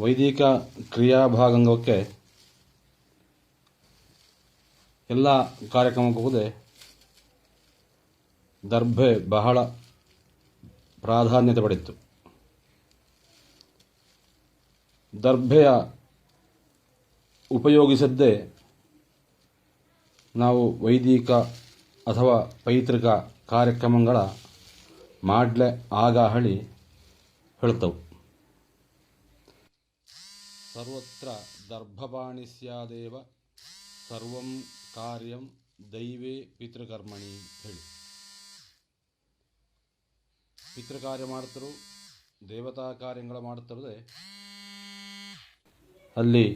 ವೈದಿಕ ಕ್ರಿಯಾಭಾಗಂಗಕ್ಕೆ ಎಲ್ಲ ಕಾರ್ಯಕ್ರಮಕ್ಕೂ ದರ್ಭೆ ಬಹಳ ಪ್ರಾಧಾನ್ಯತೆ ಪಡೆಯಿತು ದರ್ಭೆಯ ಉಪಯೋಗಿಸದ್ದೇ ನಾವು ವೈದಿಕ ಅಥವಾ ಪೈತೃಕ ಕಾರ್ಯಕ್ರಮಗಳ ಮಾಡ್ಲೆ ಆಗ ಹಳಿ ಹೇಳ್ತವು. ಸರ್ವತ್ರ ದರ್ಭಪಾಣಿ ಸ್ಯಾದೇವ, ಸರ್ವಂ ಕಾರ್ಯಂ ದೈವೇ ಪಿತೃಕರ್ಮಣಿ ಹೇಳಿ. ಪಿತೃಕಾರ್ಯ ಮಾಡ್ತರು, ದೇವತಾ ಕಾರ್ಯಗಳ ಮಾಡ್ತಿರದೆ ಅಲ್ಲಿ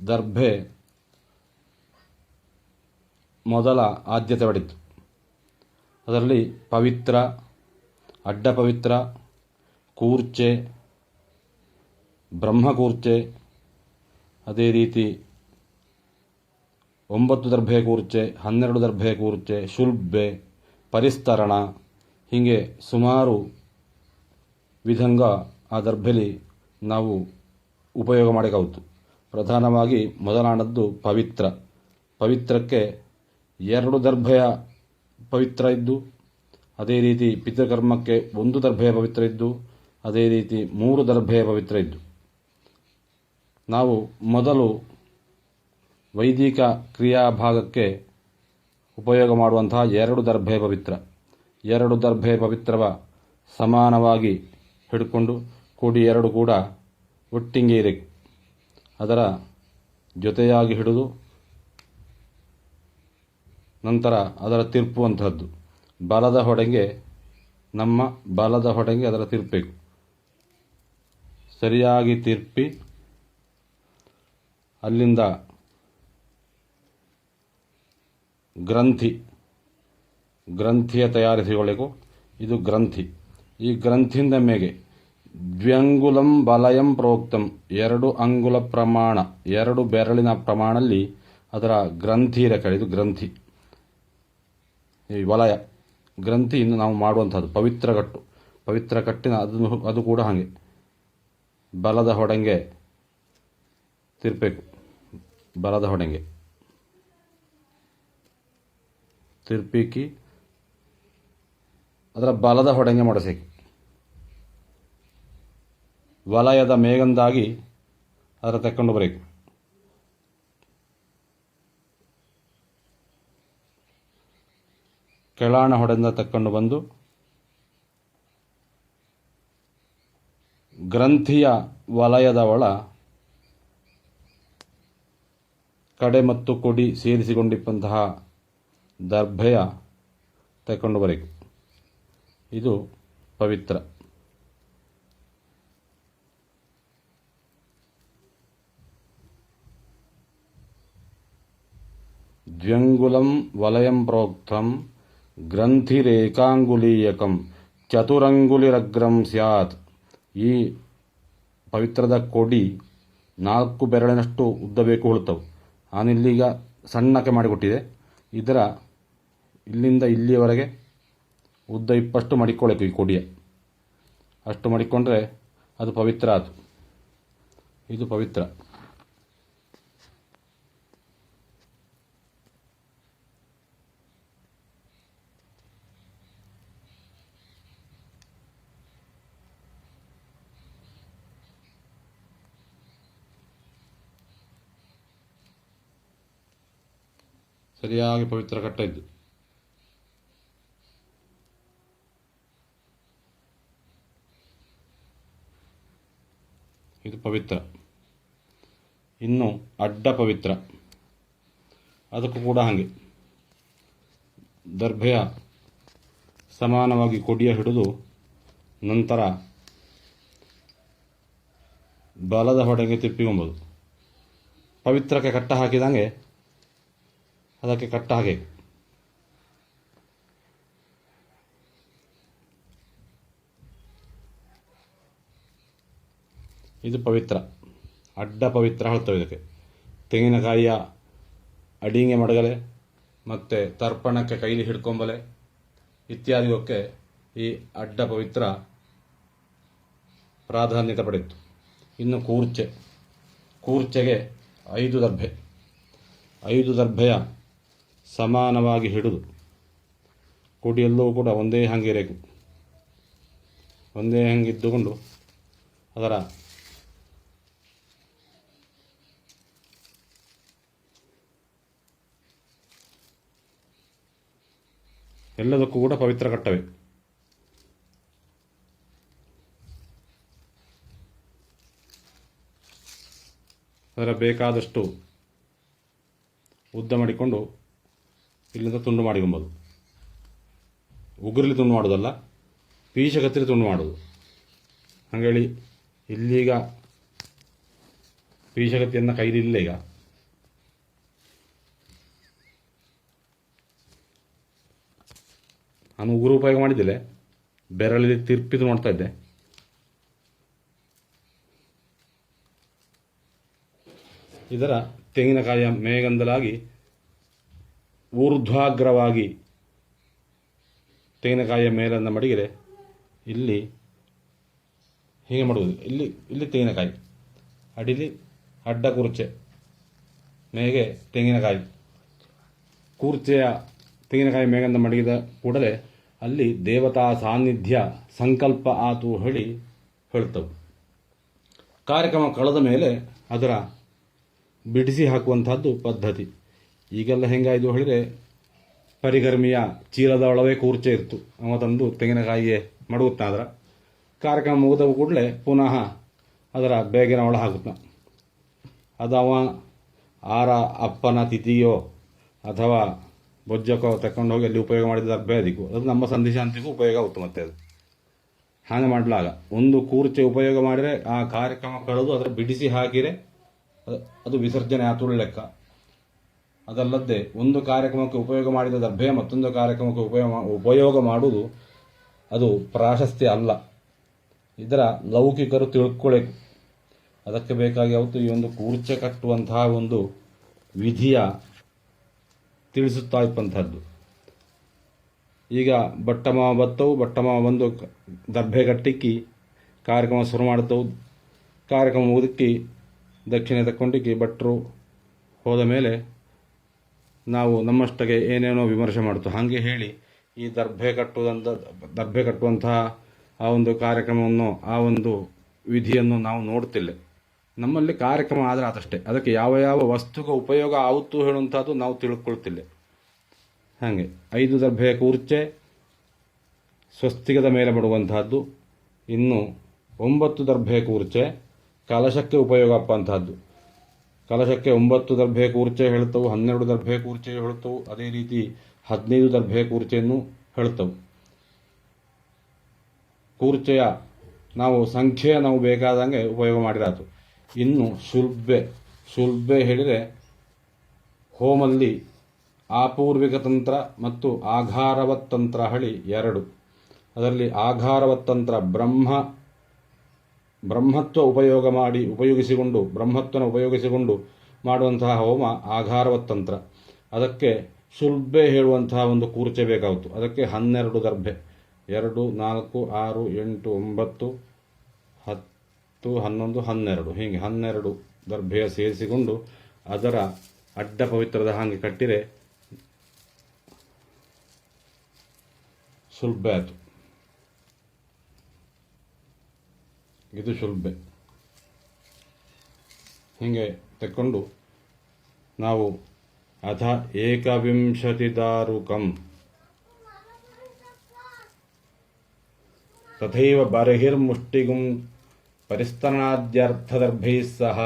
ದರ್ಭೆ ಮೊದಲ ಆದ್ಯತೆ ಪಡಿತು ಅದರಲ್ಲಿ ಪವಿತ್ರ ಅಡ್ಡ ಪವಿತ್ರ ಕೂರ್ಚೆ ಬ್ರಹ್ಮಕೂರ್ಚೆ, ಅದೇ ರೀತಿ ಒಂಬತ್ತು ದರ್ಭೆ ಕೂರ್ಚೆ ಹನ್ನೆರಡು ದರ್ಭೆ ಕೂರ್ಚೆ ಶುಲ್ಬೆ, ಪರಿಸ್ತರಣ, ಹೀಗೆ ಸುಮಾರು ವಿಧಂಗ ಆ ದರ್ಭೆಲಿ ನಾವು ಉಪಯೋಗ ಮಾಡಿಕಾവുತ್ತು ಪ್ರಧಾನವಾಗಿ ಮೊದಲಾಣದ್ದು ಪವಿತ್ರ. ಪವಿತ್ರಕ್ಕೆ ಎರಡು ದರ್ಭೆಯ ಪವಿತ್ರ ಇದ್ದು, ಅದೇ ರೀತಿ ಪಿತೃಕರ್ಮಕ್ಕೆ ಒಂದು ದರ್ಭೆಯ ಪವಿತ್ರ ಇದ್ದು, ಅದೇ ರೀತಿ ಮೂರು ದರ್ಭೆಯ ಪವಿತ್ರ ಇದ್ದು. ನಾವು ಮೊದಲು ವೈದಿಕ ಕ್ರಿಯಾಭಾಗಕ್ಕೆ ಉಪಯೋಗ ಮಾಡುವಂತಹ ಎರಡು ದರ್ಭೆ ಪವಿತ್ರ. ಎರಡು ದರ್ಭೆ ಪವಿತ್ರವ ಸಮಾನವಾಗಿ ಹಿಡ್ಕೊಂಡು ಕೂಡಿ ಎರಡು ಕೂಡ ಒಟ್ಟಿಗೆ ಇರಿ. ಅದರ ಜೊತೆಯಾಗಿ ಹಿಡಿದು ನಂತರ ಅದರ ತಿರುಪುವಂಥದ್ದು ಬಲದ ಹೊಡೆಗೆ ನಮ್ಮ ಬಲದ ಹೊಡೆಗೆ ಅದರ ತಿರುಪಬೇಕು ಸರಿಯಾಗಿ ತಿರುಪಿ ಅಲ್ಲಿಂದ ಗ್ರಂಥಿ, ಗ್ರಂಥಿಯ ತಯಾರಿಸಿಗಳಿಗೂ ಇದು ಗ್ರಂಥಿ. ಈ ಗ್ರಂಥಿಯಿಂದ ಮೇಗೆ ದ್ವ್ಯಂಗುಲಂ ಬಲಯಂ ಪ್ರೋಕ್ತಂ, ಎರಡು ಅಂಗುಲ ಪ್ರಮಾಣ, ಎರಡು ಬೆರಳಿನ ಪ್ರಮಾಣಲ್ಲಿ ಅದರ ಗ್ರಂಥಿ ಇರಕಡೆ ಇದು ಗ್ರಂಥಿ. ಈ ವಲಯ ಇನ್ನು ನಾವು ಮಾಡುವಂಥದ್ದು, ಪವಿತ್ರ ಕಟ್ಟು. ಪವಿತ್ರ ಕಟ್ಟಿನ ಅದು ಅದು ಕೂಡ ಹಾಗೆ. ಬಲದ ಹೊಡೆಂಗೆ ತಿರ್ಬೇಕು ಬಲದ ಹೊಣೆಗೆ. ತಿರ್ಪಿಕ್ಕಿ ಅದರ ಬಲದ ಹೊಡೆಂಗೆ ಮಾಡಿಸಬೇಕು ವಲಯದ ಮೇಗಂದಾಗಿ ಅದರ ತಕ್ಕೊಂಡು ಬರಬೇಕು ಕೆಳಾಣ ಹೊಡೆಯಿಂದ ತಕ್ಕೊಂಡು ಬಂದು ಗ್ರಂಥಿಯ ವಲಯದ ಒಳ ಕಡೆ ಮತ್ತು ಕೊಡಿ ಸೇರಿಸಿಕೊಂಡಿಪ್ಪಂತಹ ದರ್ಭೆಯ ತಗೊಂಡು ಬರಬೇಕು ಇದು ಪವಿತ್ರ. ದ್ವ್ಯಂಗುಲಂ ವಲಯಂ ಪ್ರೋಕ್ತಂ ಗ್ರಂಥಿರೇಕಾಂಗುಲೀಯಕಂ ಚತುರಂಗುಲಿರಗ್ರಂ ಸ್ಯಾತ್. ಈ ಪವಿತ್ರದ ಕೊಡಿ ನಾಲ್ಕು ಬೆರಳಿನಷ್ಟು ಉದ್ದ ಬೇಕು ಹೊಳ್ತವು ನಾನಿಲ್ಲೀಗ ಸಣ್ಣಕ್ಕೆ ಮಾಡಿಕೊಟ್ಟಿದೆ. ಇದರ ಇಲ್ಲಿಂದ ಇಲ್ಲಿಯವರೆಗೆ ಉದ್ದ ಇಪ್ಪಷ್ಟು ಮಡಿಕೊಳ್ಳಬೇಕು ಈ ಕೊಡಿಯ. ಅಷ್ಟು ಮಡಿಕೊಂಡ್ರೆ ಅದು ಪವಿತ್ರ ಅದು. ಇದು ಪವಿತ್ರ. ಸರಿಯಾಗಿ ಪವಿತ್ರ ಕಟ್ಟ ಇದ್ದು. ಇದು ಪವಿತ್ರ. ಇನ್ನು ಅಡ್ಡ ಪವಿತ್ರ. ಅದಕ್ಕೂ ಕೂಡ ಹಾಗೆ. ದರ್ಭೆಯ ಸಮಾನವಾಗಿ ಕೊಡಿಯ ಹಿಡಿದು ನಂತರ ಬಲದ ಹೊಡೆಗೆ ತಿಪ್ಪಿಕೊಂಬೋದು ಪವಿತ್ರಕ್ಕೆ ಕಟ್ಟ ಹಾಕಿದಂಗೆ ಅದಕ್ಕೆ ಕಟ್ಟ ಹಾಗೆ. ಇದು ಪವಿತ್ರ. ಅಡ್ಡ ಪವಿತ್ರ ಹೇಳ್ತೇವೆ ಇದಕ್ಕೆ. ತೆಂಗಿನಕಾಯಿಯ ಅಡಿಂಗೆ ಮಡಗಲೆ, ಮತ್ತು ತರ್ಪಣಕ್ಕೆ ಕೈಲಿ ಹಿಡ್ಕೊಂಬಲೆ ಇತ್ಯಾದಿಗೋಕ್ಕೆ ಈ ಅಡ್ಡ ಪವಿತ್ರ ಪ್ರಾಧಾನ್ಯತೆ ಪಡೆಯಿತು. ಇನ್ನು ಕೂರ್ಚೆ. ಕೂರ್ಚೆಗೆ ಐದು ದರ್ಭೆ. ಐದು ದರ್ಭೆಯ ಸಮಾನವಾಗಿ ಹಿಡಿದು ಕುಡಿಯಲ್ಲೂ ಕೂಡ ಒಂದೇ ಹಂಗಿರಬೇಕು ಒಂದೇ ಹಂಗಿದ್ದುಕೊಂಡು ಅದರ ಎಲ್ಲದಕ್ಕೂ ಕೂಡ ಪವಿತ್ರ ಕಟ್ಟವೆ ಅದರ ಬೇಕಾದಷ್ಟು ಉದ್ದ ಮಾಡಿಕೊಂಡು ಇಲ್ಲಿಂದ ತುಂಡು ಮಾಡಿಕೊಂಬೋದು ಉಗುರಲ್ಲಿ ತುಂಡು ಮಾಡೋದಲ್ಲ ಪೀಶ ಕತ್ತಿರಿ ತುಂಡು ಮಾಡೋದು. ಹಂಗೇಳಿ ಇಲ್ಲೀಗ ಪೀಶಗತಿಯನ್ನು ಕೈಲಿಲ್ಲ ಈಗ. ನಾನು ಉಗುರು ಉಪಯೋಗ ಮಾಡಿದ್ದಿಲ್ಲ ಬೆರಳಲ್ಲಿ ತಿರ್ಪಿದು ನೋಡ್ತಾ ಇದ್ದೆ. ಇದರ ತೆಂಗಿನಕಾಯಿಯ ಮೇಗಂದಲಾಗಿ ಊರ್ಧ್ವಾಗ್ರವಾಗಿ ತೆಂಗಿನಕಾಯಿಯ ಮೇಲನ್ನು ಮಡಗಿದರೆ ಇಲ್ಲಿ ಹೀಗೆ ಮಾಡುವುದು. ಇಲ್ಲಿ ಇಲ್ಲಿ ತೆಂಗಿನಕಾಯಿ ಅಡಿಲಿ, ಅಡ್ಡ ಕುರ್ಚೆ, ಮೇಗೆ ತೆಂಗಿನಕಾಯಿ. ಕೂರ್ಚೆಯ ತೆಂಗಿನಕಾಯಿ ಮೇಗನ್ನು ಮಡಗಿದ ಕೂಡಲೇ ಅಲ್ಲಿ ದೇವತಾ ಸಾನ್ನಿಧ್ಯ ಸಂಕಲ್ಪ ಆತು ಹೇಳಿ ಹೇಳ್ತವು. ಕಾರ್ಯಕ್ರಮ ಕಳೆದ ಮೇಲೆ ಅದರ ಬಿಡಿಸಿ ಹಾಕುವಂಥದ್ದು ಪದ್ಧತಿ. ಈಗೆಲ್ಲ ಹೆಂಗಾಯ್ತು ಹೇಳಿದ್ರೆ, ಪರಿಗರ್ಮಿಯ ಚೀಲದ ಒಳವೇ ಕೂರ್ಚೆ ಇತ್ತು. ಅವ ತಂದು ತೆಂಗಿನಕಾಯಿಯೇ ಮಡಗುತ್ತಾದ್ರ. ಕಾರ್ಯಕ್ರಮ ಮುಗಿದ ಕೂಡಲೇ ಪುನಃ ಅದರ ಬೇಗಿನ ಒಳ ಹಾಕುತ್ತ ಅದವ ಆರ ಅಪ್ಪನ ತಿಥಿಯೋ ಅಥವಾ ಬೊಜ್ಜಕ್ಕೋ ತಕೊಂಡು ಹೋಗಿ ಅಲ್ಲಿ ಉಪಯೋಗ ಮಾಡಿದ ಅರ್ಬೆ ಅದಕ್ಕೂ ಅದು ನಮ್ಮ ಸಂದಿಶಾಂತಿಗೂ ಉಪಯೋಗ ಆಗುತ್ತೆ ಮತ್ತೆ ಅದು. ಹಾಗೆ ಮಾಡಲಾಗ. ಒಂದು ಕೂರ್ಚೆ ಉಪಯೋಗ ಮಾಡಿದರೆ ಆ ಕಾರ್ಯಕ್ರಮ ಕಳೆದು ಅದರ ಬಿಡಿಸಿ ಅದು- ಅದು ವಿಸರ್ಜನೆ ಆತುಳ್ಳ ಲೆಕ್ಕ. ಅದಲ್ಲದೆ ಒಂದು ಕಾರ್ಯಕ್ರಮಕ್ಕೆ ಉಪಯೋಗ ಮಾಡಿದ ದರ್ಭೆ ಮತ್ತೊಂದು ಕಾರ್ಯಕ್ರಮಕ್ಕೆ ಉಪಯೋಗ ಉಪಯೋಗ ಮಾಡುವುದು ಅದು ಪ್ರಾಶಸ್ತ್ಯ ಅಲ್ಲ. ಇದರ ಲೌಕಿಕರು ತಿಳ್ಕೊಳ್ಳಬೇಕು ಅದಕ್ಕೆ ಬೇಕಾಗಿ ಅವತ್ತು ಈ ಒಂದು ಕೂರ್ಚೆ ಕಟ್ಟುವಂತಹ ಒಂದು ವಿಧಿಯ ತಿಳಿಸುತ್ತಾ ಇಪ್ಪಂಥದ್ದು ಈಗ ಬಟ್ಟಮ ಬತ್ತವು, ಬಟ್ಟಮಾವ ಬಂದು ಕ- ದರ್ಭೆ ಕಟ್ಟಿಕ್ಕಿ ಕಾರ್ಯಕ್ರಮ ಶುರು ಮಾಡ್ತವು. ಕಾರ್ಯಕ್ರಮ ಮುಗಿದಕ್ಕಿ ದಕ್ಷಿಣೆ ತಕ್ಕೊಂಡಿಕ್ಕಿ ಭಟ್ರು ಹೋದ ಮೇಲೆ ನಾವು ನಮ್ಮಷ್ಟಕ್ಕೆ ಏನೇನೋ ವಿಮರ್ಶೆ ಮಾಡ್ತು ಹಾಗೆ ಹೇಳಿ ಈ ದರ್ಭೆ ಕಟ್ಟುವಂಥ ದರ್ಭೆ ಕಟ್ಟುವಂತಹ ಆ ಒಂದು ಕಾರ್ಯಕ್ರಮವನ್ನು, ಆ ಒಂದು ವಿಧಿಯನ್ನು ನಾವು ನೋಡ್ತಿಲ್ಲ. ನಮ್ಮಲ್ಲಿ ಕಾರ್ಯಕ್ರಮ ಆದರೆ ಅದಷ್ಟೇ. ಅದಕ್ಕೆ ಯಾವ ಯಾವ ವಸ್ತುಗೆ ಉಪಯೋಗ ಆಗುತ್ತು ಹೇಳುವಂಥದ್ದು ನಾವು ತಿಳ್ಕೊಳ್ತಿಲ್ಲ. ಹಾಗೆ ಐದು ದರ್ಭೆಯ ಕೂರ್ಚೆ ಸ್ವಸ್ತಿಕದ ಮೇಲೆ ಬಡುವಂತಹದ್ದು ಇನ್ನು ಒಂಬತ್ತು ದರ್ಭೆಯ ಕೂರ್ಚೆ ಕಲಶಕ್ಕೆ ಉಪಯೋಗ ಅಪ್ಪಂತಹದ್ದು ಕಲಶಕ್ಕೆ ಒಂಬತ್ತು ದರ್ಭೆ ಕೂರ್ಚೆ ಹೇಳ್ತವು, ಹನ್ನೆರಡು ದರ್ಭೆ ಕೂರ್ಚೆ ಹೇಳ್ತವು, ಅದೇ ರೀತಿ ಹದಿನೈದು ದರ್ಭೆ ಕೂರ್ಚೆಯನ್ನು ಹೇಳ್ತವು. ಕೂರ್ಚೆಯ ನಾವು ಸಂಖ್ಯೆಯ ನಾವು ಬೇಕಾದಂಗೆ ಉಪಯೋಗ ಮಾಡಿರಾತು ಇನ್ನು ಶುಲ್ಬೆ ಸುಲ್ಬೆ ಹೇಳಿದರೆ ಹೋಮಲ್ಲಿ ಆಪೂರ್ವಿಕ ತಂತ್ರ ಮತ್ತು ಆಘಾರವತ್ತಂತ್ರ ಹಳಿ ಎರಡು. ಅದರಲ್ಲಿ ಆಘಾರವತ್ತಂತ್ರ ಬ್ರಹ್ಮ ಬ್ರಹ್ಮತ್ವ ಉಪಯೋಗ ಮಾಡಿ ಉಪಯೋಗಿಸಿಕೊಂಡು, ಬ್ರಹ್ಮತ್ವನ ಉಪಯೋಗಿಸಿಕೊಂಡು ಮಾಡುವಂತಹ ಹೋಮ ಆಘಾರವತ್ತಂತ್ರ. ಅದಕ್ಕೆ ಸುಲ್ಭೆ ಹೇಳುವಂತಹ ಒಂದು ಕೂರ್ಚೆ ಬೇಕಾಯಿತು ಅದಕ್ಕೆ ಹನ್ನೆರಡು ದರ್ಭೆ ಎರಡು, ನಾಲ್ಕು, ಆರು, ಎಂಟು, ಒಂಬತ್ತು, ಹತ್ತು, ಹನ್ನೊಂದು, ಹನ್ನೆರಡು. ಹೀಗೆ ಹನ್ನೆರಡು ದರ್ಭೆಯ ಸೇರಿಸಿಕೊಂಡು ಅದರ ಅಡ್ಡ ಪವಿತ್ರದ ಹಾಗೆ ಕಟ್ಟಿರೆ ಸುಲ್ಬೆ ಆಯಿತು. ಇದು ಶುಲ್ಬೆ. ಹೀಗೆ ತಕ್ಕೊಂಡು ನಾವು ಅಥ ಏಕವಿಂಶತಿ ದಾರುಕಂ ತಥೈವ ಬರ್ಹಿರ್ಮುಷ್ಟಿಗುಂ ಪರಿಸ್ತರಣಾದ್ಯರ್ಥದರ್ಭೈಃ ಸಹ.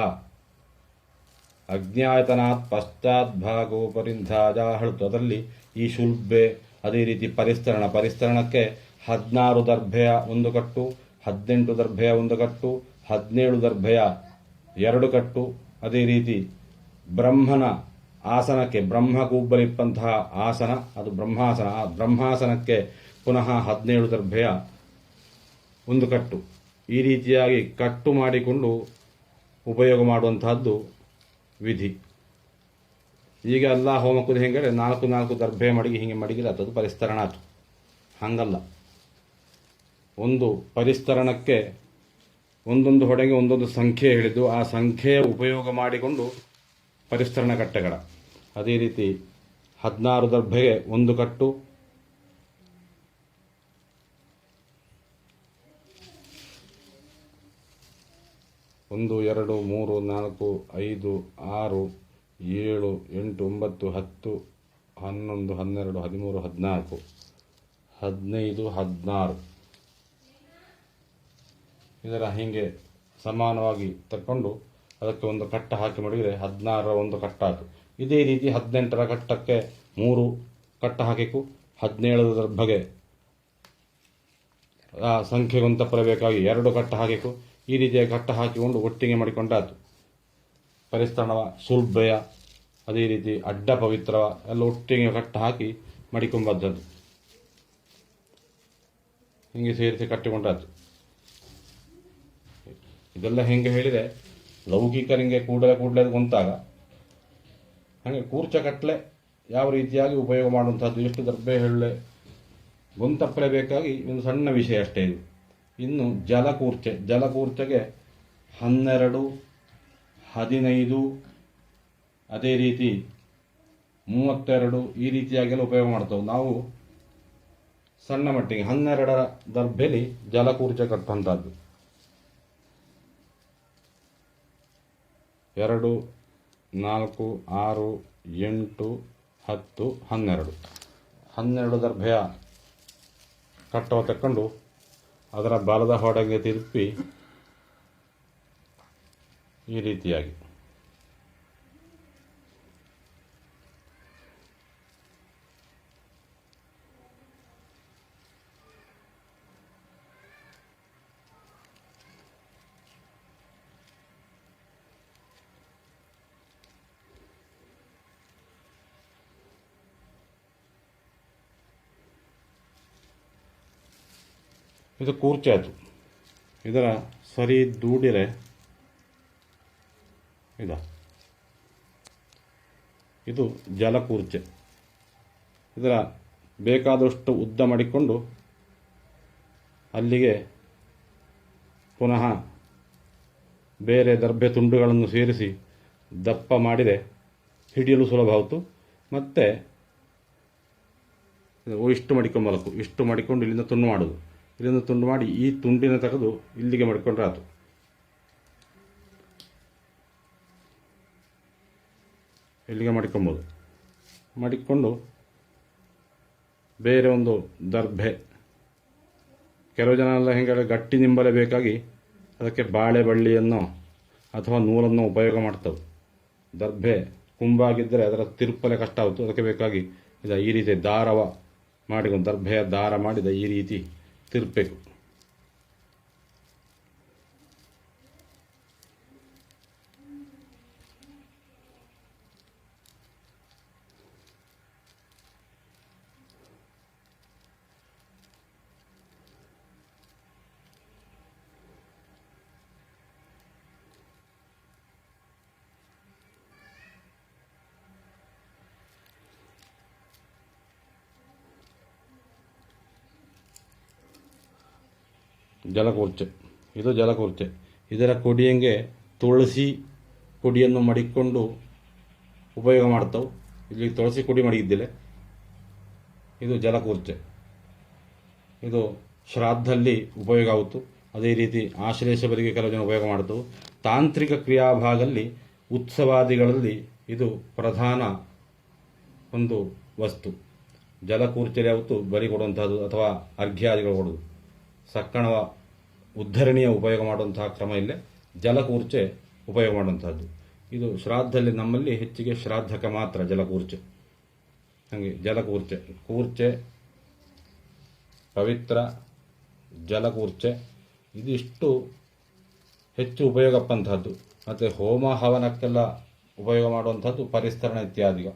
ಅಜ್ಞಾಯತನಾತ್ ಪಶ್ಚಾತ್ ಭಾಗೋಪರಿಂಧಾಜ ಹೇಳ್ತು ಅದರಲ್ಲಿ ಈ ಶುಲ್ಬೆ ಅದೇ ರೀತಿ ಪರಿಸ್ತರಣ. ಪರಿಸ್ತರಣಕ್ಕೆ ಹದಿನಾರು ದರ್ಭೆಯ ಒಂದು ಕಟ್ಟು ಹದಿನೆಂಟು ದರ್ಭೆಯ ಒಂದು ಕಟ್ಟು, ಹದಿನೇಳು ದರ್ಭೆಯ ಎರಡು ಕಟ್ಟು. ಅದೇ ರೀತಿ ಬ್ರಹ್ಮನ ಆಸನಕ್ಕೆ ಬ್ರಹ್ಮ ಕೂಬ್ಬಲಿಪ್ಪಂತಹ ಆಸನ, ಅದು ಬ್ರಹ್ಮಾಸನ, ಆ ಬ್ರಹ್ಮಾಸನಕ್ಕೆ ಪುನಃ ಹದಿನೇಳು ದರ್ಭೆಯ ಒಂದು ಕಟ್ಟು. ಈ ರೀತಿಯಾಗಿ ಕಟ್ಟು ಮಾಡಿಕೊಂಡು ಉಪಯೋಗ ಮಾಡುವಂತಹದ್ದು ವಿಧಿ. ಈಗ ಎಲ್ಲ ಹೋಮಕ್ಕೂ ಹೆಂಗಂದ್ರೆ ನಾಲ್ಕು ನಾಲ್ಕು ದರ್ಭೆ ಮಡಿಗೆ ಹಿಂಗೆ ಮಡಿಗಿಲ್ಲ, ಅದು ಪರಿಸ್ತರಣಾತು ಹಂಗಲ್ಲ. ಒಂದು ಪರಿಸ್ತರಣಕ್ಕೆ ಒಂದೊಂದು ಹೊಡೆಗೆ ಒಂದೊಂದು ಸಂಖ್ಯೆ ಹೇಳಿದ್ದು, ಆ ಸಂಖ್ಯೆಯ ಉಪಯೋಗ ಮಾಡಿಕೊಂಡು ಪರಿಸ್ತರಣ ಕಟ್ಟೆಗಳ ಅದೇ ರೀತಿ ಹದಿನಾರು ದರ್ಭೆಗೆ ಒಂದು ಕಟ್ಟು, ಒಂದು, ಎರಡು, ಮೂರು, ನಾಲ್ಕು, ಐದು, ಆರು, ಏಳು, ಎಂಟು, ಒಂಬತ್ತು, ಹತ್ತು, ಹನ್ನೊಂದು, ಹನ್ನೆರಡು, ಹದಿಮೂರು, ಹದಿನಾಲ್ಕು, ಹದಿನೈದು, ಹದಿನಾರು. ಇದರ ಹೀಗೆ ಸಮಾನವಾಗಿ ತಕ್ಕೊಂಡು ಅದಕ್ಕೆ ಒಂದು ಕಟ್ಟ ಹಾಕಿ ಮಡಗಿದರೆ ಹದಿನಾರರ ಒಂದು ಕಟ್ಟಾಯಿತು ಇದೇ ರೀತಿ ಹದಿನೆಂಟರ ಕಟ್ಟಕ್ಕೆ ಮೂರು ಕಟ್ಟ ಹಾಕಿಕು ಹದಿನೇಳರ ಬಗೆ ಆ ಸಂಖ್ಯೆಗೊಂತ ಬರಬೇಕಾಗಿ ಎರಡು ಕಟ್ಟ ಹಾಕಿಕು ಈ ರೀತಿಯ ಕಟ್ಟ ಹಾಕಿಕೊಂಡು ಒಟ್ಟಿಗೆ ಮಾಡಿಕೊಂಡಾತು ಪರಿಸ್ಥಾನವ ಸುಲ್ಭಯ, ಅದೇ ರೀತಿ ಅಡ್ಡ ಪವಿತ್ರವ, ಎಲ್ಲ ಒಟ್ಟಿಗೆ ಕಟ್ಟ ಹಾಕಿ ಮಡಿಕೊಂಬದ್ದದ್ದು. ಹಿಂಗೆ ಸೇರಿಸಿ ಕಟ್ಟಿಕೊಂಡಾತು ಇದೆಲ್ಲ ಹೆಂಗೆ ಹೇಳಿದರೆ ಲೌಕಿಕರಿಗೆ ಕೂಡಲೇ ಕೂಡಲೇ ಗೊಂತಾಗ ಹಾಗೆ ಕೂರ್ಚ ಕಟ್ಲೆ ಯಾವ ರೀತಿಯಾಗಿ ಉಪಯೋಗ ಮಾಡುವಂಥದ್ದು? ಎಷ್ಟು ದರ್ಬೆ ಹೇಳಲೆ? ಗೊಂತಪ್ಪಲೇಬೇಕಾಗಿ ಒಂದು ಸಣ್ಣ ವಿಷಯ ಅಷ್ಟೇ ಇದು. ಇನ್ನು ಜಲಕೂರ್ಚೆ ಜಲಕೂರ್ಚೆಗೆ ಹನ್ನೆರಡು, ಹದಿನೈದು, ಅದೇ ರೀತಿ ಮೂವತ್ತೆರಡು ಈ ರೀತಿಯಾಗೆಲ್ಲ ಉಪಯೋಗ ಮಾಡ್ತೇವೆ. ನಾವು ಸಣ್ಣ ಮಟ್ಟಿಗೆ ಹನ್ನೆರಡರ ದರ್ಬೆಲಿ ಜಲಕೂರ್ಚೆ ಕಟ್ಟುವಂಥದ್ದು. ಎರಡು, ನಾಲ್ಕು, ಆರು, ಎಂಟು, ಹತ್ತು, ಹನ್ನೆರಡು. ಹನ್ನೆರಡು ದರ್ಭೆಯ ಕಟ್ಟವ ತಕ್ಕೊಂಡು ಅದರ ಬಾಲದ ಹೊಡೆಗೆ ತಿರುಪಿ ಈ ರೀತಿಯಾಗಿ. ಇದು ಕೂರ್ಚೆ ಆಯಿತು ಇದರ ಸರಿ ದೂಡಿರೆ ಇದ. ಇದು ಜಲಕೂರ್ಚೆ. ಇದರ ಬೇಕಾದಷ್ಟು ಉದ್ದ ಮಾಡಿಕೊಂಡು ಅಲ್ಲಿಗೆ ಪುನಃ ಬೇರೆ ದರ್ಭೆ ತುಂಡುಗಳನ್ನು ಸೇರಿಸಿ ದಪ್ಪ ಮಾಡಿದರೆ ಹಿಡಿಯಲು ಸುಲಭ ಆಯಿತು. ಮತ್ತು ಇಷ್ಟು ಮಡಿಕೊಂಬಲಕು ಇಷ್ಟು ಮಾಡಿಕೊಂಡು ಇಲ್ಲಿಂದ ತುಂಡು ಮಾಡೋದು. ಇಲ್ಲಿಂದ ತುಂಡು ಮಾಡಿ ಈ ತುಂಡಿನ ತೆಗೆದು ಇಲ್ಲಿಗೆ ಮಡ್ಕೊಂಡ್ರೆ ಅದು ಇಲ್ಲಿಗೆ ಮಡ್ಕೊಬೋದು. ಮಡಿಕೊಂಡು ಬೇರೆ ಒಂದು ದರ್ಭೆ. ಕೆಲವು ಜನ ಎಲ್ಲ ಹೆಂಗೆ ಗಟ್ಟಿ ನಿಂಬಲೆ ಬೇಕಾಗಿ ಅದಕ್ಕೆ ಬಾಳೆ ಬಳ್ಳಿಯನ್ನು ಅಥವಾ ನೂಲನ್ನು ಉಪಯೋಗ ಮಾಡ್ತವೆ. ದರ್ಭೆ ಕುಂಬಾಗಿದ್ದರೆ ಅದರ ತಿರುಪಲೆ ಕಷ್ಟ ಆಗುತ್ತೆ. ಅದಕ್ಕೆ ಬೇಕಾಗಿ ಇದು ಈ ರೀತಿ ದಾರವ ಮಾಡಿಕೊಂಡು ದರ್ಭೆಯ ದಾರ ಮಾಡಿದ ಈ ರೀತಿ ತಿರುಪಬೇಕು ಜಲಕೂರ್ಚೆ. ಇದು ಜಲಕೂರ್ಚೆ. ಇದರ ಕೊಡಿಯಂಗೆ ತುಳಸಿ ಕೊಡಿಯನ್ನು ಮಡಿಕೊಂಡು ಉಪಯೋಗ ಮಾಡ್ತಾವೆ. ಇಲ್ಲಿ ತುಳಸಿ ಕೊಡಿ ಮಡಗಿದ್ದಿಲ್ಲ ಇದು ಜಲಕೂರ್ಚೆ. ಇದು ಶ್ರಾದ್ದಲ್ಲಿ ಉಪಯೋಗ ಆಗುತ್ತು. ಅದೇ ರೀತಿ ಆಶ್ಲೇಷಬರಿಗೆ ಕೆಲವು ಜನ ಉಪಯೋಗ ಮಾಡ್ತವು. ತಾಂತ್ರಿಕ ಕ್ರಿಯಾಭಾಗದಲ್ಲಿ ಉತ್ಸವಾದಿಗಳಲ್ಲಿ ಇದು ಪ್ರಧಾನ ಒಂದು ವಸ್ತು. ಜಲಕೂರ್ಚರಿ ಯಾವತ್ತು ಬರಿ ಕೊಡುವಂಥದ್ದು ಅಥವಾ ಅರ್ಘ್ಯಾದಿಗಳು ಕೊಡೋದು ಸಕ್ಕಣವ ಉದ್ಧರಣಿಯ ಉಪಯೋಗ ಮಾಡುವಂತಹ ಕ್ರಮ ಇಲ್ಲೇ ಜಲಕೂರ್ಚೆ ಉಪಯೋಗ ಮಾಡುವಂಥದ್ದು ಇದು ಶ್ರಾದ್ದಲ್ಲಿ ನಮ್ಮಲ್ಲಿ ಹೆಚ್ಚಿಗೆ ಶ್ರಾದ್ದಕ್ಕೆ ಮಾತ್ರ ಜಲಕೂರ್ಚೆ. ಹಾಗೆ ಜಲಕೂರ್ಚೆ. ಕೂರ್ಚೆ, ಪವಿತ್ರ, ಜಲಕೂರ್ಚೆ, ಇದಿಷ್ಟು ಹೆಚ್ಚು ಉಪಯೋಗಪ್ಪಂಥದ್ದು ಮತ್ತು ಹೋಮ ಹವನಕ್ಕೆಲ್ಲ ಉಪಯೋಗ ಮಾಡುವಂಥದ್ದು ಪರಿಸ್ತರಣ ಇತ್ಯಾದಿಗ.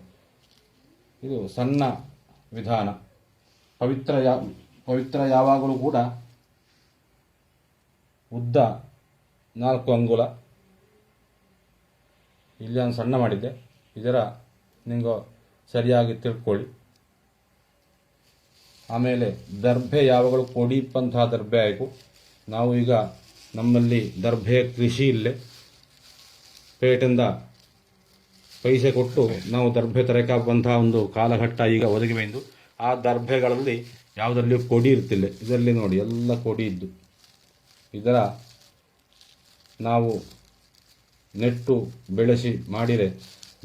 ಇದು ಸಣ್ಣ ವಿಧಾನ. ಪವಿತ್ರ ಯಾ, ಪವಿತ್ರ ಯಾವಾಗಲೂ ಕೂಡ ಉದ್ದ ನಾಲ್ಕು ಅಂಗುಲ. ಇಲ್ಲಿ ಒಂದು ಸಣ್ಣ ಮಾಡಿದ್ದೆ. ಇದರ ನಿಮ್ಗೆ ಸರಿಯಾಗಿ ತಿಳ್ಕೊಳ್ಳಿ. ಆಮೇಲೆ ದರ್ಭೆ ಯಾವಾಗಲೂ ಕೊಡಿಪ್ಪಂತಹ ದರ್ಭೆ ಆಯಿತು ನಾವು ಈಗ ನಮ್ಮಲ್ಲಿ ದರ್ಭೆ ಕೃಷಿ ಇಲ್ಲೇ. ಪೇಟಿಂದ ಪೈಸೆ ಕೊಟ್ಟು ನಾವು ದರ್ಭೆ ತರಕಾಗುವಂತಹ ಒಂದು ಕಾಲಘಟ್ಟ ಈಗ ಒದಗಿ ಬಂದು ಆ ದರ್ಭೆಗಳಲ್ಲಿ ಯಾವುದರಲ್ಲಿಯೂ ಕೊಡಿ ಇರ್ತಿಲ್ಲ. ಇದರಲ್ಲಿ ನೋಡಿ, ಎಲ್ಲ ಕೊಡಿ ಇದ್ದು. ಇದರ ನಾವು ನೆಟ್ಟು ಬೆಳೆಸಿ ಮಾಡಿದರೆ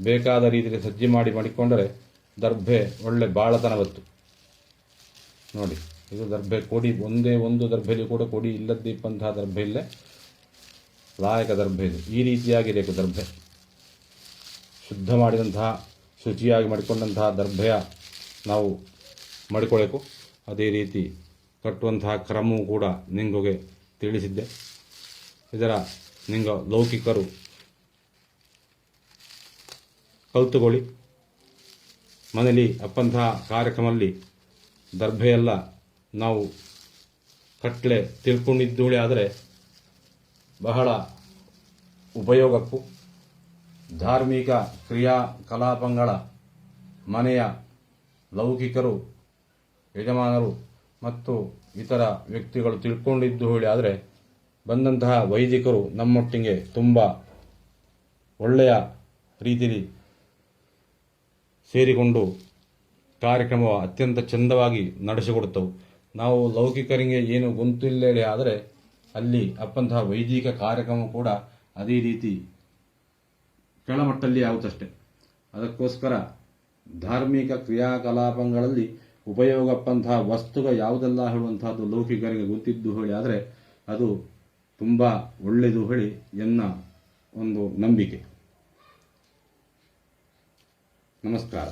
ಬೇಕಾದ ರೀತಿಯಲ್ಲಿ ಸಜ್ಜೆ ಮಾಡಿ ಮಾಡಿಕೊಂಡರೆ ದರ್ಭೆ ಒಳ್ಳೆ ಬಾಳತನವತ್ತು. ನೋಡಿ, ಇದು ದರ್ಭೆ ಕೊಡಿ, ಒಂದೇ ಒಂದು ದರ್ಭೆಯಲ್ಲಿ ಕೂಡ ಕೊಡಿ ಇಲ್ಲದಿಪ್ಪಂತಹ ದರ್ಭೆ ಇಲ್ಲೇ. ಲಾಯಕ ದರ್ಭೆ ಇದು. ಈ ರೀತಿಯಾಗಿರಬೇಕು ದರ್ಭೆ. ಶುದ್ಧ ಮಾಡಿದಂತಹ, ಶುಚಿಯಾಗಿ ಮಾಡಿಕೊಂಡಂತಹ ದರ್ಭೆಯ ನಾವು ಮಾಡಿಕೊಳ್ಳಬೇಕು ಅದೇ ರೀತಿ ಕಟ್ಟುವಂತಹ ಕ್ರಮವೂ ಕೂಡ ನಿಂಗೊಗೆ ತಿಳಿಸಿದ್ದೆ. ಇದರ ನಿಂಗ ಲೌಕಿಕರು ಕಲ್ತುಕೊಳ್ಳಿ ಮನೇಲಿ ಅಪ್ಪಂತಹ ಕಾರ್ಯಕ್ರಮದಲ್ಲಿ ದರ್ಭೆಯೆಲ್ಲ ನಾವು ಕಟ್ಲೆ ತಿಳ್ಕೊಂಡಿದ್ದೂಳೆ ಆದರೆ ಬಹಳ ಉಪಯೋಗಕ್ಕೂ ಧಾರ್ಮಿಕ ಕ್ರಿಯಾಕಲಾಪಗಳ ಮನೆಯ ಲೌಕಿಕರು, ಯಜಮಾನರು ಮತ್ತು ಇತರ ವ್ಯಕ್ತಿಗಳು ತಿಳ್ಕೊಂಡಿದ್ದು ಹೇಳಿ ಆದರೆ ಬಂದಂತಹ ವೈದಿಕರು ನಮ್ಮೊಟ್ಟಿಗೆ ತುಂಬ ಒಳ್ಳೆಯ ರೀತಿಯಲ್ಲಿ ಸೇರಿಕೊಂಡು ಕಾರ್ಯಕ್ರಮ ಅತ್ಯಂತ ಚಂದವಾಗಿ ನಡೆಸಿಕೊಡುತ್ತವು. ನಾವು ಲೌಕಿಕರಿಗೆ ಏನು ಹೇಳಿ ಆದರೆ ಅಲ್ಲಿ ಅಪ್ಪಂತಹ ವೈದಿಕ ಕಾರ್ಯಕ್ರಮ ಕೂಡ ಅದೇ ರೀತಿ ಕೆಳಮಟ್ಟಲ್ಲಿ ಆಗುತ್ತಷ್ಟೆ. ಅದಕ್ಕೋಸ್ಕರ ಧಾರ್ಮಿಕ ಕ್ರಿಯಾಕಲಾಪಗಳಲ್ಲಿ ಉಪಯೋಗಪ್ಪಂತಹ ವಸ್ತುಗ ಯಾವುದೆಲ್ಲ ಹೇಳುವಂತಹದ್ದು ಲೌಕಿಕರಿಗೆ ಗೊತ್ತಿದ್ದು ಹೇಳಿ ಆದರೆ ಅದು ತುಂಬ ಒಳ್ಳೆಯದು ಹೇಳಿ ಎನ್ನ ಒಂದು ನಂಬಿಕೆ. ನಮಸ್ಕಾರ.